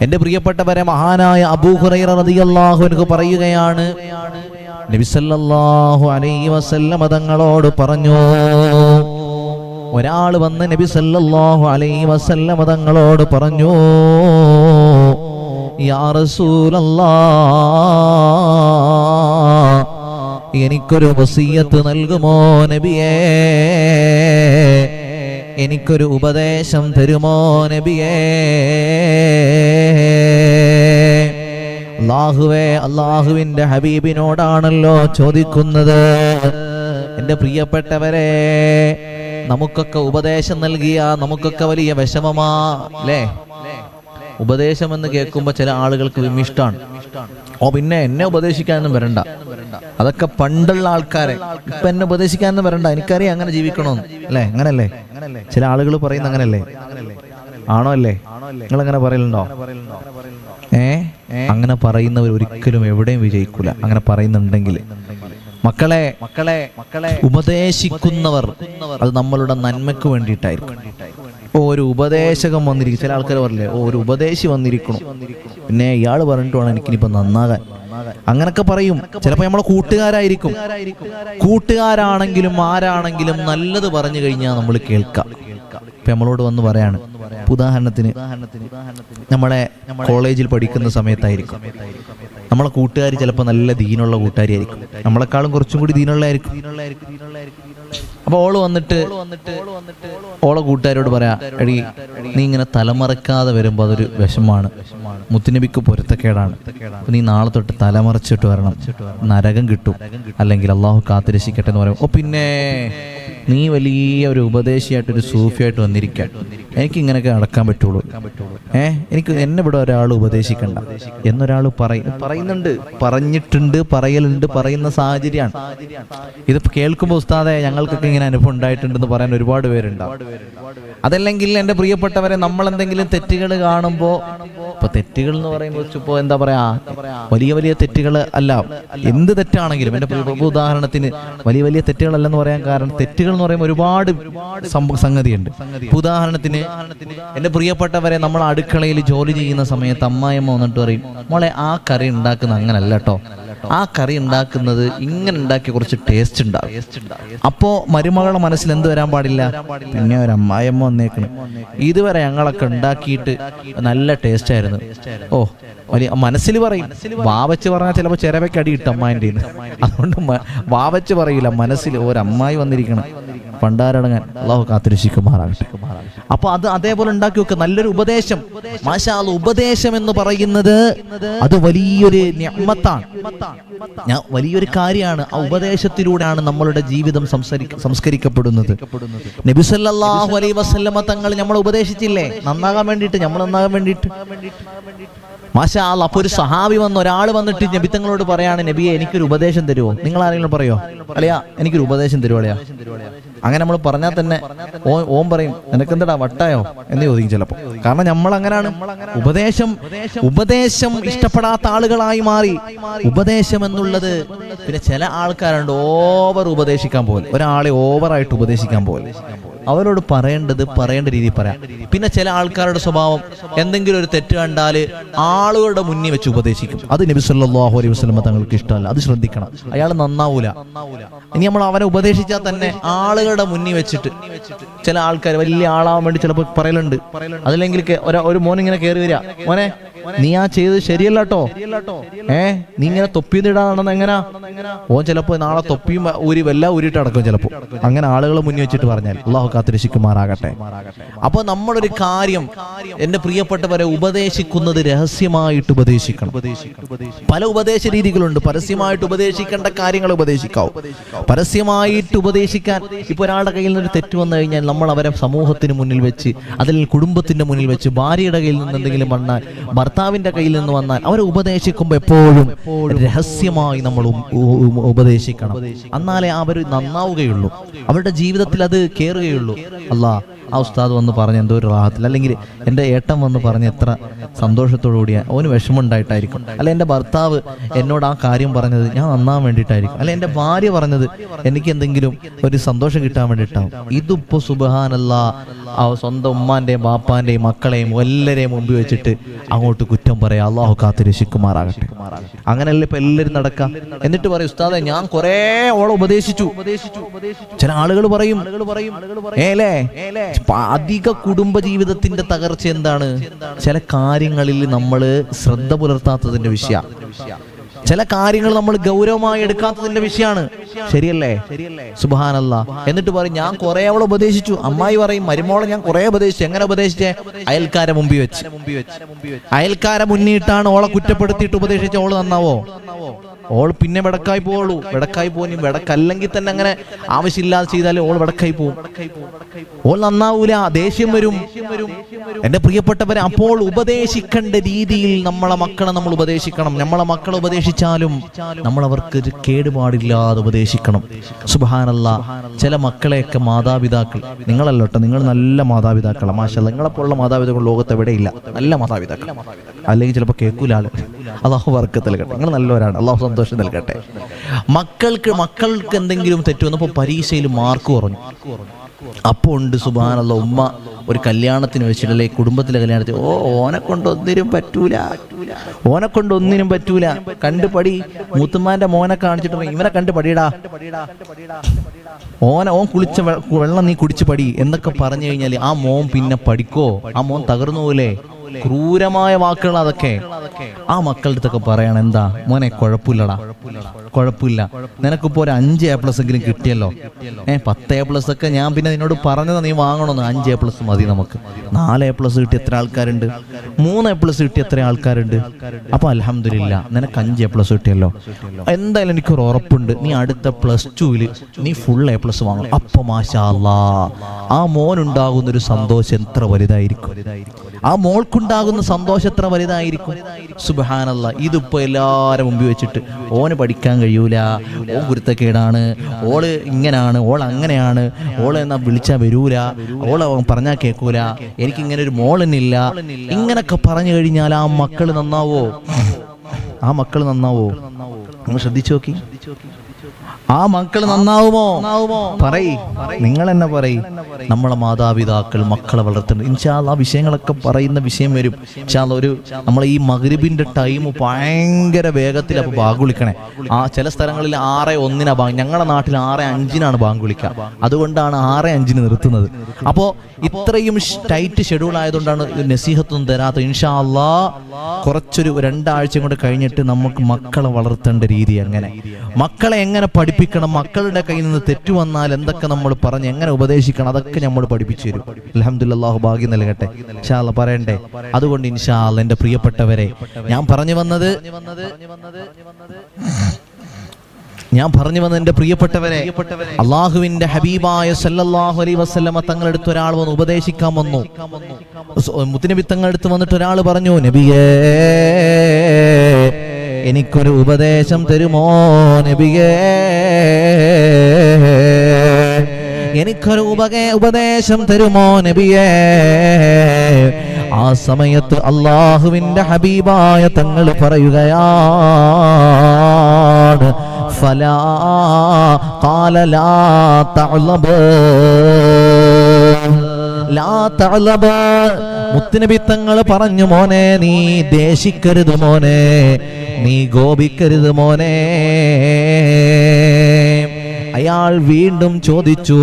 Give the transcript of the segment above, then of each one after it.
എന്റെ പ്രിയപ്പെട്ടവരെ മഹാനായ അബൂഹുറൈറ അൻഹു പറയുകയാണ് നബി സല്ലല്ലാഹു അലൈഹി വസല്ലമ തങ്ങളോട് പറഞ്ഞു ഒരാൾ വന്ന് നബി സല്ലല്ലാഹു അലൈഹി വസല്ലമ തങ്ങളോട് പറഞ്ഞു യാ എനിക്കൊരു വസീയത്ത് നൽകുമോ നബിയേ? എനിക്കൊരു ഉപദേശം തരുമോ നബിയേ? അള്ളാഹുവേ അള്ളാഹുവിന്റെ ഹബീബിനോടാണല്ലോ ചോദിക്കുന്നത്. എന്റെ പ്രിയപ്പെട്ടവരെ നമുക്കൊക്കെ ഉപദേശം നൽകിയ നമുക്കൊക്കെ വലിയ വിഷമമാ അല്ലേ? ഉപദേശം എന്ന് കേൾക്കുമ്പോൾ ചില ആളുകൾക്ക് വിമിഷ്ടാണ് ഓ പിന്നെ എന്നെ ഉപദേശിക്കാനൊന്നും വരണ്ട. അതൊക്കെ പണ്ടുള്ള ആൾക്കാരെ. ഇപ്പൊ എന്നെ ഉപദേശിക്കാനൊന്നും പറയണ്ട എനിക്കറിയാം അങ്ങനെ ജീവിക്കണോന്ന്. അല്ലേ? അങ്ങനല്ലേ? ചില ആളുകൾ പറയുന്ന അങ്ങനല്ലേ? ആണോ അല്ലേ? നിങ്ങൾ അങ്ങനെ പറയലുണ്ടോ? ഏ? അങ്ങനെ പറയുന്നവർ ഒരിക്കലും എവിടെയും വിജയിക്കൂല. അങ്ങനെ പറയുന്നുണ്ടെങ്കിൽ. മക്കളെ മക്കളെ മക്കളെ ഉപദേശിക്കുന്നവർ അത് നമ്മളുടെ നന്മയ്ക്ക് വേണ്ടിയിട്ടായിരിക്കും. ഓ ഒരു ഉപദേശകം വന്നിരിക്കും. ചില ആൾക്കാർ പറയില്ലേ ഓ ഒരു ഉപദേശി വന്നിരിക്കണം. പിന്നെ ഇയാൾ പറഞ്ഞിട്ട് വേണം എനിക്കിനിപ്പോ നന്നാകാൻ. അങ്ങനൊക്കെ പറയും. ചിലപ്പോ നമ്മളെ കൂട്ടുകാരായിരിക്കും. കൂട്ടുകാരാണെങ്കിലും ആരാണെങ്കിലും നല്ലത് പറഞ്ഞു കഴിഞ്ഞാൽ നമ്മൾ കേൾക്കാം. ഇപ്പൊ നമ്മളോട് വന്ന് പറയാണ്. ഉദാഹരണത്തിന് നമ്മളെ കോളേജിൽ പഠിക്കുന്ന സമയത്തായിരിക്കും. നമ്മളെ കൂട്ടുകാർ ചിലപ്പോൾ നല്ല ദീനുള്ള കൂട്ടുകാരിയായിരിക്കും. നമ്മളെക്കാളും കുറച്ചും കൂടി ദീനുള്ളായിരിക്കും അപ്പൊ ഓൾ വന്നിട്ട് ഓളെ കൂട്ടുകാരോട് പറയാ എടി നീ ഇങ്ങനെ തലമറക്കാതെ വരുമ്പോ അതൊരു വിഷമാണ് മുത്തുനബിക്ക് പൊരുത്തക്കേടാണ്. നീ നാളെ തൊട്ട് തലമറച്ചിട്ട് വരണം. നരകം കിട്ടും. അല്ലെങ്കിൽ അള്ളാഹു കാത്തിരശിക്കട്ടെ എന്ന് പറയും. ഓ പിന്നെ നീ വലിയ ഒരു ഉപദേശിയായിട്ട് ഒരു സൂഫിയായിട്ട് വന്നിരിക്കാൻ എനിക്ക് ഇങ്ങനെയൊക്കെ നടക്കാൻ പറ്റുള്ളൂ. ഏ എനിക്ക് എന്നെ ഇവിടെ ഒരാൾ ഉപദേശിക്കണ്ട. എന്നൊരാൾ പറയും. പറയുന്നുണ്ട്. പറഞ്ഞിട്ടുണ്ട് പറയലുണ്ട് പറയുന്ന സാഹചര്യമാണ്. ഇത് കേൾക്കുമ്പോൾ ഉസ്താദെ ഞങ്ങൾക്കൊക്കെ ഇങ്ങനെ അനുഭവം ഉണ്ടായിട്ടുണ്ടെന്ന് പറയാൻ ഒരുപാട് പേരുണ്ടാവും. അതല്ലെങ്കിൽ എന്റെ പ്രിയപ്പെട്ടവരെ നമ്മൾ എന്തെങ്കിലും തെറ്റുകൾ കാണുമ്പോൾ ഇപ്പൊ തെറ്റുകൾ എന്ന് പറയുമ്പോൾ ഇപ്പോ എന്താ പറയാ വലിയ വലിയ തെറ്റുകൾ അല്ല. എന്ത് തെറ്റാണെങ്കിലും എന്റെ പ്രഭു ഉദാഹരണത്തിന് വലിയ വലിയ തെറ്റുകളല്ലെന്ന് പറയാൻ കാരണം തെറ്റുകൾ എന്ന് പറയുമ്പോൾ ഒരുപാട് സംഗതി സംഗതിയുണ്ട്. ഉദാഹരണത്തിന് എന്റെ പ്രിയപ്പെട്ടവരെ നമ്മൾ അടുക്കളയിൽ ജോലി ചെയ്യുന്ന സമയത്ത് അമ്മായിമ്മ വന്നിട്ട് പറയും മോളെ ആ കറി ഉണ്ടാക്കുന്ന അങ്ങനല്ല കേട്ടോ ആ കറി ഉണ്ടാക്കുന്നത് ഇങ്ങനെ ഉണ്ടാക്കി കുറച്ച് ടേസ്റ്റ് ഉണ്ടാവും അപ്പോ മരുമകളുടെ മനസ്സിൽ എന്ത് വരാൻ പാടില്ല? പിന്നെ ഒരു അമ്മായിയമ്മ വന്നേക്കണം. ഇതുവരെ ഞങ്ങളൊക്കെ ഉണ്ടാക്കിയിട്ട് നല്ല ടേസ്റ്റ് ആയിരുന്നു. ഓ വലിയ മനസ്സിൽ പറയും. വാവച്ച് പറഞ്ഞാൽ ചിലപ്പോൾ ചിരവയ്ക്ക് അടി കിട്ടും അതുകൊണ്ട് വാവച്ച് പറയില്ല. മനസ്സിൽ ഒരമ്മായി വന്നിരിക്കണം. പണ്ടാരടങ്ങാൻ അള്ളാഹു കാത്തിരക്ഷിക്കുമാറാകട്ടെ. അപ്പൊ അത് അതേപോലെ ഉണ്ടാക്കി വെക്കുക നല്ലൊരു ഉപദേശം. മാഷാ അല്ലാ, ഉപദേശം എന്ന് പറയുന്നത് അത് വലിയൊരു ഞമ്മത്താണ് ഞാൻ വലിയൊരു കാര്യമാണ്. ആ ഉപദേശത്തിലൂടെയാണ് നമ്മളുടെ ജീവിതം സംസ്കരിക്കപ്പെടുന്നത്. നബിസല്ലാഹു അലൈ വസല്ലമ തങ്ങൾ നമ്മളെ ഉപദേശിച്ചില്ലേ? നന്നാകാൻ വേണ്ടിയിട്ട് നമ്മൾ നന്നാകാൻ വേണ്ടിയിട്ട്. മാഷാ അല്ലാ, അപ്പൊ ഒരു സഹാബി വന്ന് ഒരാൾ വന്നിട്ട് നബിത്തങ്ങളോട് പറയാണ് നബിയെ എനിക്കൊരു ഉപദേശം തരുമോ നിങ്ങൾ ആരെങ്കിലും പറയോ? അല്ലയാ എനിക്കൊരു ഉപദേശം തരുമോ അല്ലയാ അങ്ങനെ നമ്മൾ പറഞ്ഞാൽ തന്നെ ഓം പറയും നിനക്കെന്തടാ വട്ടായോ? എന്ന് ചോദിക്കും ചിലപ്പോൾ. കാരണം നമ്മൾ അങ്ങനെയാണ് ഉപദേശം ഉപദേശം ഇഷ്ടപ്പെടാത്ത ആളുകളായി മാറി. ഉപദേശം എന്നുള്ളത് പിന്നെ ചില ആൾക്കാരുണ്ട് ഓവർ ഉപദേശിക്കാൻ പോലെ. ഒരാളെ ഓവറായിട്ട് ഉപദേശിക്കാൻ പോലെ. അവരോട് പറയേണ്ടത് പറയേണ്ട രീതിയിൽ പറയാം. പിന്നെ ചില ആൾക്കാരുടെ സ്വഭാവം എന്തെങ്കിലും ഒരു തെറ്റ് കണ്ടാൽ ആളുകളുടെ മുന്നിൽ വെച്ച് ഉപദേശിക്കും. അത് നബി സല്ലാഹു അലൈഹി വസ്ലമ തങ്ങൾക്ക് ഇഷ്ടമല്ല. അത് ശ്രദ്ധിക്കണം. അയാൾ നന്നാവൂല. ഇനി നമ്മൾ അവനെ ഉപദേശിച്ചാൽ തന്നെ ആളുകളുടെ മുന്നിൽ വെച്ചിട്ട് ചില ആൾക്കാർ വലിയ ആളാവാൻ വേണ്ടി ചിലപ്പോൾ പറയലുണ്ട്. അതല്ലെങ്കിൽ ഒരു മോൻ ഇങ്ങനെ കയറി വരിക. മോനെ നീ ആ ചെയ്തത് ശരിയല്ല കേട്ടോ ഏ നീ ഇങ്ങനെ തൊപ്പി ഇടാണെന്ന് എങ്ങനാ? ഓൻ ചിലപ്പോ നാളെ തൊപ്പിയും ഊരി എല്ലാം ഊരിട്ട് അടക്കും ചിലപ്പോ അങ്ങനെ ആളുകളെ മുന്നിൽ വെച്ചിട്ട് പറഞ്ഞാൽ. അള്ളാഹു കാത്തിരക്ഷിക്കുമാറാകട്ടെ. അപ്പൊ നമ്മളൊരു കാര്യം എന്റെ പ്രിയപ്പെട്ടവരെ ഉപദേശിക്കുന്നത് രഹസ്യമായിട്ട് ഉപദേശിക്കണം. പല ഉപദേശ രീതികളുണ്ട്. പരസ്യമായിട്ട് ഉപദേശിക്കേണ്ട കാര്യങ്ങൾ ഉപദേശിക്കാവും. പരസ്യമായിട്ട് ഉപദേശിക്കാൻ ഇപ്പൊ ഒരാളുടെ കയ്യിൽ നിന്ന് ഒരു തെറ്റ് വന്നു കഴിഞ്ഞാൽ നമ്മൾ അവരെ സമൂഹത്തിന് മുന്നിൽ വെച്ച് അതിൽ കുടുംബത്തിന്റെ മുന്നിൽ വെച്ച് ഭാര്യയുടെ കയ്യിൽ നിന്ന് എന്തെങ്കിലും വന്നാൽ ഭർത്താവിന്റെ കയ്യിൽ നിന്ന് വന്നാൽ അവരെ ഉപദേശിക്കുമ്പോൾ എപ്പോഴും രഹസ്യമായി നമ്മൾ ഉപദേശിക്കണം. എന്നാലേ അവർ നന്നാവുകയുള്ളൂ. അവരുടെ ജീവിതത്തിൽ അത് കയറുകയുള്ളൂ അല്ലാ ആ ഉസ്താദ് വന്ന് പറഞ്ഞ എന്തോ ഒരു റാഹത്തിൽ അല്ലെങ്കിൽ എന്റെ ഏട്ടൻ വന്ന് പറഞ്ഞ എത്ര സന്തോഷത്തോടു ഓന് അവന് വിഷമമുണ്ടായിട്ടായിരിക്കും. അല്ല എന്റെ ഭർത്താവ് എന്നോട് ആ കാര്യം പറഞ്ഞത് ഞാൻ നന്നാൻ വേണ്ടിയിട്ടായിരിക്കും. അല്ല എന്റെ ഭാര്യ പറഞ്ഞത് എനിക്ക് എന്തെങ്കിലും ഒരു സന്തോഷം കിട്ടാൻ വേണ്ടിയിട്ടാവും. ഇതിപ്പോ സുബഹാനല്ല സ്വന്തം ഉമ്മാന്റെയും ബാപ്പാന്റെയും മക്കളെയും എല്ലാരെയും മുമ്പിൽ വെച്ചിട്ട് അങ്ങോട്ട് കുറ്റം പറയാം. അള്ളാഹു കാത്തിരശിക്കുമാറാകട്ടെ അങ്ങനെയല്ല ഇപ്പൊ എല്ലാവരും നടക്കാം? എന്നിട്ട് പറയും ഉസ്താദെ ഞാൻ കുറേ ഓളെ ഉപദേശിച്ചു. ചില ആളുകൾ പറയും അധിക കുടുംബ ജീവിതത്തിന്റെ തകർച്ച എന്താണ്? ചില കാര്യങ്ങളിൽ നമ്മൾ ശ്രദ്ധ പുലർത്താത്തതിന്റെ വിഷയ. ചില കാര്യങ്ങൾ നമ്മൾ ഗൗരവമായി എടുക്കാത്തതിന്റെ വിഷയമാണ് ശരിയല്ലേ? സുബാനല്ല എന്നിട്ട് പറയും ഞാൻ കുറെ അവളെ ഉപദേശിച്ചു. അമ്മായി പറയും മരുമോളെ ഞാൻ കുറെ ഉപദേശിച്ചു. എങ്ങനെ ഉപദേശിച്ചേ? അയൽക്കാരെ മുമ്പിൽ വെച്ച്. അയൽക്കാരെ മുന്നിട്ടാണ് ഓളെ കുറ്റപ്പെടുത്തിയിട്ട് ഉപദേശിച്ച ഓൾ നന്നാവോ? ഓൾ പിന്നെ വെടക്കായി പോവുള്ളൂ. വെടക്കായി പോകും വെടക്കല്ലെങ്കിൽ തന്നെ അങ്ങനെ ആവശ്യമില്ലാതെ ചെയ്താലും ഓൾ വെടക്കായി പോകും ഓൾ നന്നാവൂല ദേഷ്യം വരും. എന്റെ പ്രിയപ്പെട്ടവരെ അപ്പോൾ ഉപദേശിക്കേണ്ട രീതിയിൽ നമ്മളെ മക്കളെ നമ്മൾ ഉപദേശിക്കണം. നമ്മളെ മക്കളെ ഉപദേശിച്ചാലും നമ്മൾ അവർക്ക് കേടുപാടില്ലാതെ ഉപദേശിക്കണം. സുബാനല്ല ചില മക്കളെയൊക്കെ മാതാപിതാക്കൾ നിങ്ങളല്ലോട്ടെ നിങ്ങൾ നല്ല മാതാപിതാക്കളാണ് മാഷല്ല നിങ്ങളെപ്പോലുള്ള മാതാപിതാക്കൾ ലോകത്ത് എവിടെയില്ല. നല്ല മാതാപിതാക്കൾ. അല്ലെങ്കിൽ ചിലപ്പോൾ കേൾക്കൂല ആൾ. അള്ളാഹു വർക്കത്ത് നൽകട്ടെ. നിങ്ങൾ നല്ലവരാണ്. അള്ളാഹു സന്തോഷം നൽകട്ടെ. മക്കൾക്ക് മക്കൾക്ക് എന്തെങ്കിലും തെറ്റു വന്നപ്പോൾ പരീക്ഷയിൽ മാർക്ക് കുറഞ്ഞു. അപ്പോൾ ഉണ്ട് സുബാനുള്ള ഉമ്മ ഒരു കല്യാണത്തിന് വെച്ചിട്ടല്ലേ കുടുംബത്തിലെ കല്യാണത്തിന് ഓ ഓനെ കൊണ്ട് ഒന്നിനും പറ്റൂല. ഓനെ കൊണ്ട് ഒന്നിനും പറ്റൂല. കണ്ട് പടി. മുത്തുമാന്റെ മോനെ കാണിച്ചിട്ട് ഇവനെ കണ്ട് പടിയടാ. ഓന ഓൻ കുളിച്ച വെള്ളം നീ കുടിച്ച് പടി എന്നൊക്കെ പറഞ്ഞു കഴിഞ്ഞാൽ ആ മോൻ പിന്നെ പഠിക്കോ? ആ മോൻ തകർന്നു പോലെ ക്രൂരമായ വാക്കുകൾ അതൊക്കെ. ആ മക്കളുടെ അടുത്തൊക്കെ പറയണം എന്താ? മോനെ കുഴപ്പമില്ലടാ. കുഴപ്പമില്ല. നിനക്കിപ്പോ ഒരു അഞ്ച് എ പ്ലസ് എങ്കിലും കിട്ടിയല്ലോ? ഏ പത്ത് എ പ്ലസ് ഒക്കെ ഞാൻ പിന്നെ നിന്നോട് പറഞ്ഞത് നീ വാങ്ങണമെന്ന് അഞ്ച് എ പ്ലസ് മതി നമുക്ക്. നാല് എ പ്ലസ് കിട്ടിയ എത്ര ആൾക്കാരുണ്ട്? മൂന്ന് എ പ്ലസ് കിട്ടിയ എത്ര ആൾക്കാരുണ്ട്? അപ്പൊ അലഹമില്ല നിനക്ക് അഞ്ച് എ പ്ലസ് കിട്ടിയല്ലോ. എന്തായാലും എനിക്കൊരു ഉറപ്പുണ്ട്. നീ അടുത്ത പ്ലസ് ടുവിൽ നീ ഫുൾ എ പ്ലസ് വാങ്ങണം. അപ്പൊ മാഷാ അല്ലാ ആ മോനുണ്ടാകുന്ന ഒരു സന്തോഷം എത്ര വലുതായിരിക്കും? ആ മോൾക്കുണ്ടാകുന്ന സന്തോഷം എത്ര വലുതായിരിക്കും? സുബഹാനല്ല ഇതിപ്പോ എല്ലാരും മുമ്പിൽ വെച്ചിട്ട് ഓന് പഠിക്കാൻ കഴിയൂല. ഓ കുരുത്തക്കേടാണ് ഓൾ ഇങ്ങനാണ് ഓൾ അങ്ങനെയാണ്. ഓൾ എന്നാ വിളിച്ചാ വരൂല. ഓൾ അവൻ പറഞ്ഞാ കേൾക്കൂല എനിക്ക് ഇങ്ങനെ ഒരു മോളെന്നില്ല ഇങ്ങനൊക്കെ പറഞ്ഞു കഴിഞ്ഞാൽ ആ മക്കൾ നന്നാവോ? ആ മക്കൾ നന്നാവോ? നിങ്ങൾ ശ്രദ്ധിച്ചു നോക്കി. ആ മക്കൾ നന്നാവുമോ? പറയ്. നിങ്ങൾ എന്നെ പറയ്. നമ്മളെ മാതാപിതാക്കൾ മക്കളെ വളർത്തുന്നത് ഇൻഷാല്ല ആ വിഷയങ്ങളൊക്കെ പറയുന്ന വിഷയം വരും. ഇൻഷാല്ല ഒരു നമ്മളെ ഈ മകരിബിന്റെ ടൈം ഭയങ്കര വേഗത്തിൽ അപ്പൊ ബാങ്ക് വിളിക്കണേ ആ ചില സ്ഥലങ്ങളിൽ ആറ് ഒന്നിനാ ബാങ്ക് ഞങ്ങളുടെ നാട്ടിൽ ആറ് അഞ്ചിനാണ് ബാങ്ക് വിളിക്കുക അതുകൊണ്ടാണ് ആറ് അഞ്ചിന് നിർത്തുന്നത്. അപ്പോ ഇത്രയും ടൈറ്റ് ഷെഡ്യൂൾ ആയതുകൊണ്ടാണ് നസീഹത്തൊന്നും തരാത്ത ഇൻഷാ അല്ലാ കുറച്ചൊരു രണ്ടാഴ്ച കൊണ്ട് കഴിഞ്ഞിട്ട് നമുക്ക് മക്കളെ വളർത്തേണ്ട രീതി എങ്ങനെ? മക്കളെ എങ്ങനെ പഠിപ്പിക്കണം മക്കളുടെ കയ്യിൽ നിന്ന് തെറ്റു വന്നാൽ എന്തൊക്കെ നമ്മൾ പറഞ്ഞ് എങ്ങനെ ഉപദേശിക്കണം അതൊക്കെ നമ്മൾ പഠിപ്പിച്ചു തരും. അലഹമുല്ലാഹു ഭാഗ്യം നൽകട്ടെ. ഇൻഷാല്ല പറയണ്ടേ? അതുകൊണ്ട് ഇൻഷാല്ല എന്റെ പ്രിയപ്പെട്ടവരെ ഞാൻ പറഞ്ഞു വന്നത് ഞാൻ പറഞ്ഞു വന്ന എന്റെ പ്രിയപ്പെട്ടവരെ അള്ളാഹുവിന്റെ ഹബീബായ സല്ലല്ലാഹു അലൈഹി വസല്ലമ തങ്ങളെടുത്ത് ഒരാൾ വന്ന് ഉപദേശിക്കാൻ വന്നു. മുത്തുനബി തങ്ങളെടുത്ത് വന്നിട്ട് ഒരാൾ പറഞ്ഞു നബിയേ എനിക്കൊരു ഉപദേശം തരുമോ നബിയേ? എനിക്കൊരു ഉപകേ ഉപദേശം തരുമോ നബിയേ? ആ സമയത്ത് അള്ളാഹുവിന്റെ ഹബീബായ തങ്ങൾ പറയുകയാണ് ഫലാ കാലലാ തളബ് മുത്തുനബി തങ്ങൾ പറഞ്ഞു മോനെ നീ ദേശിക്കരുത് മോനെ. നീ ഗോപിക്കരുത് മോനെ. അയാൾ വീണ്ടും ചോദിച്ചു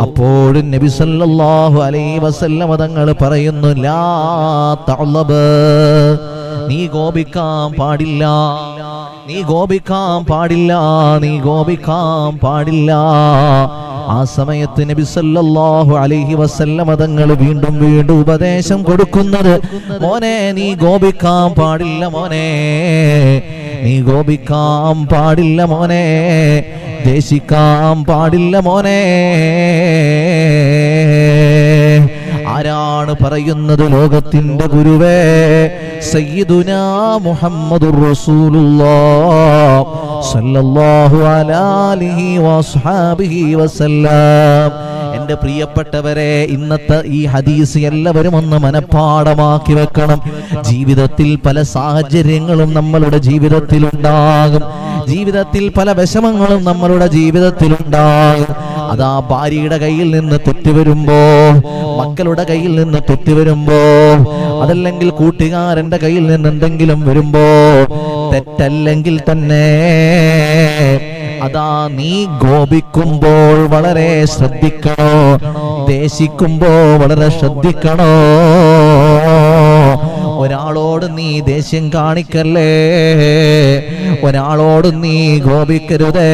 അപ്പോഴും നബി സല്ലല്ലാഹു അലൈഹി വസല്ലമ തങ്ങൾ പറയുന്നു ലാ തഅലബ്. നീ ഗോപിക്കാൻ പാടില്ല. നീ ഗോപിക്കാൻ പാടില്ല. നീ ഗോപിക്കാൻ പാടില്ല. ആ സമയത്ത് നബി സല്ലല്ലാഹു അലൈഹി വസല്ലമ തങ്ങൾ വീണ്ടും വീണ്ടും ഉപദേശം കൊടുക്കുന്നത് മോനെ നീ ഗോപിക്കാൻ പാടില്ല മോനെ. നീ ഗോപിക്കാൻ പാടില്ല മോനെ. ദേശിക്കാൻ പാടില്ല മോനെ. ആരാണ് പറയുന്നത് ലോകത്തിന്റെ ഗുരുവേ? സയ്യിദുന മുഹമ്മദുർ റസൂലുള്ളാഹ് സല്ലല്ലാഹു അലാലിഹി വസ്ഹാബിഹി വസല്ലം. എന്റെ പ്രിയപ്പെട്ടവരെ ഇന്നത്തെ ഈ ഹദീസ് എല്ലാവരും ഒന്ന് മനഃപ്പാടമാക്കി വെക്കണം. ജീവിതത്തിൽ പല സാഹചര്യങ്ങളും നമ്മളുടെ ജീവിതത്തിൽ ഉണ്ടാകും ജീവിതത്തിൽ പല വിഷമങ്ങളും നമ്മളുടെ ജീവിതത്തിൽ ഉണ്ടാകും അതാ ഭാര്യയുടെ കയ്യിൽ നിന്ന് തെറ്റ് വരുമ്പോ മക്കളുടെ കയ്യിൽ നിന്ന് തെറ്റ് വരുമ്പോ അതല്ലെങ്കിൽ കൂട്ടുകാരന്റെ കയ്യിൽ നിന്ന് എന്തെങ്കിലും വരുമ്പോ തെറ്റല്ലെങ്കിൽ തന്നെ അതാ നീ ഗോപിക്കുമ്പോൾ വളരെ ശ്രദ്ധിക്കണോ? ദേശിക്കുമ്പോ വളരെ ശ്രദ്ധിക്കണോ? ഒരാളോട് നീ ദേഷ്യം കാണിക്കല്ലേ? ഒരാളോട് നീ ഗോപിക്കരുതേ